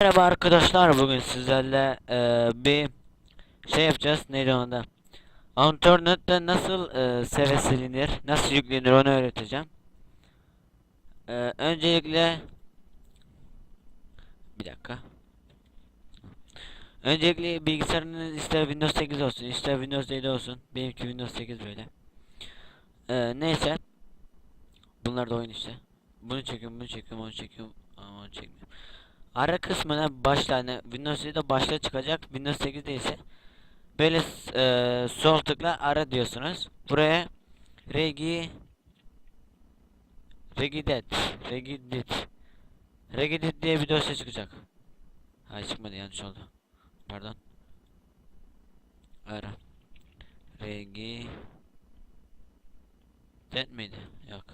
Merhaba arkadaşlar bugün sizlerle eee, bir şey yapacağız. Neydi onda Unturned'de nasıl eee seve silinir nasıl yüklenir onu öğreteceğim. Eee, Öncelikle Bir dakika. Öncelikle bilgisayarınız ister Windows 8 olsun ister Windows 7 olsun benimki Windows 8 böyle. Eee, Neyse Bunlar da oyun işte. Bunu çekiyorum bunu çekiyorum onu çekiyorum ama onu çekmiyorum Ara kısmına başta hani Windows 7'de başta çıkacak Windows 8'de ise böyle eee, sol tıkla ara diyorsunuz. Buraya regi regedit regedit regedit diye bir dosya çıkacak. Ha çıkmadı yanlış oldu. Pardon. Ara. Regi Det miydi? Yok.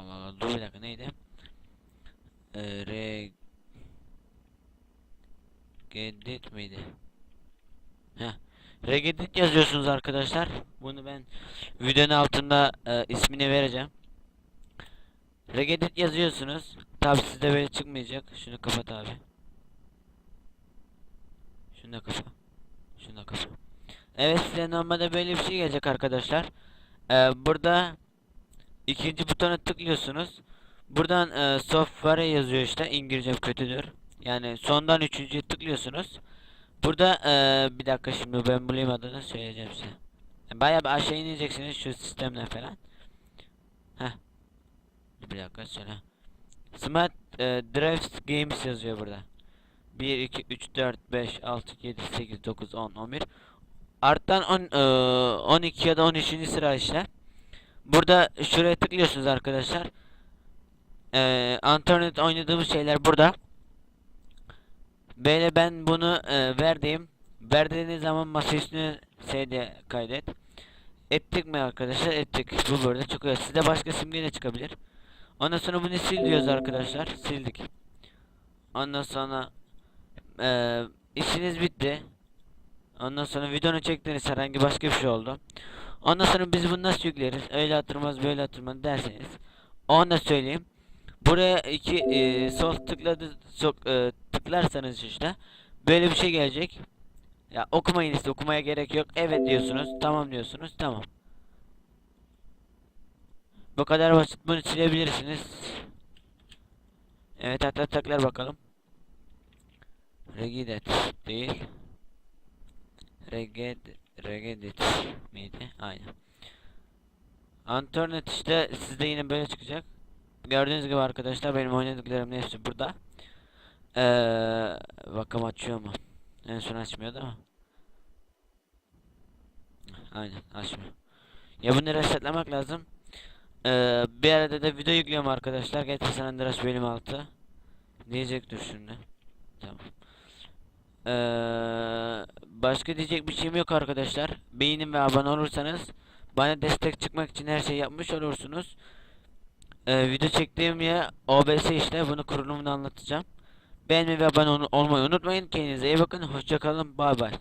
Allah Allah dur bir dakika neydi? Ee, Gedit miydi? Heh. Regedit yazıyorsunuz arkadaşlar. Bunu ben videonun altında e, ismini vereceğim. Regedit yazıyorsunuz. Tabi sizde böyle çıkmayacak. Şunu kapat abi. Şunu da kapa. Şunu da kapa. Evet size normalde böyle bir şey gelecek arkadaşlar. Ee, burada İkinci butona tıklıyorsunuz. Buradan e, software yazıyor işte. İngilizcem kötüdür. Yani sondan üçüncüye tıklıyorsunuz. Burada e, bir dakika şimdi ben bulayım adını söyleyeceğim size. Bayağı bir aşağı ineceksiniz şu sistemden falan. Heh. Bir dakika söyle. Smart e, Drives Games yazıyor burada. 1, 2, 3, 4, 5, 6, 7, 8, 9, 10, 11. Arttan 10, e, 12 ya da 13. sıra işte. Burada şuraya tıklıyorsunuz arkadaşlar. Ee, internet oynadığımız şeyler burada. Böyle ben bunu e, verdiğim verdiğiniz zaman masa üstüne şeyde kaydet. Ettik mi arkadaşlar? Ettik. Bu burada çıkıyor. Size başka simge de çıkabilir. Ondan sonra bunu sil diyoruz arkadaşlar. Sildik. Ondan sonra e, işiniz bitti. Ondan sonra videonu çektiniz herhangi başka bir şey oldu. Ondan sonra biz bunu nasıl yükleriz? Öyle atırmaz böyle atırmaz derseniz. Onu da söyleyeyim. Buraya iki e, sol tıkladı sok, e, tıklarsanız işte böyle bir şey gelecek. Ya okumayın işte okumaya gerek yok. Evet diyorsunuz. Tamam diyorsunuz. Tamam. Bu kadar basit. Bunu silebilirsiniz. Evet hatta tıklar bakalım. Regidet değil. Reged Regedit miydi? Aynen. Antornet işte sizde yine böyle çıkacak. Gördüğünüz gibi arkadaşlar benim oynadıklarım hepsi burada. Ee, bakalım açıyor mu? En son açmıyordu ama. Aynen açmıyor. Ya bunu resetlemek lazım. Ee, bir arada da video yüklüyorum arkadaşlar. GTA San Andreas bölüm 6. Diyecektir şimdi. Tamam. Ee, başka diyecek bir şeyim yok arkadaşlar. Beğenin ve abone olursanız bana destek çıkmak için her şey yapmış olursunuz. Ee, video çektiğim yer OBS işte bunu kurulumunu anlatacağım. Beğenmeyi ve abone ol- olmayı unutmayın. Kendinize iyi bakın. Hoşçakalın. Bay bay.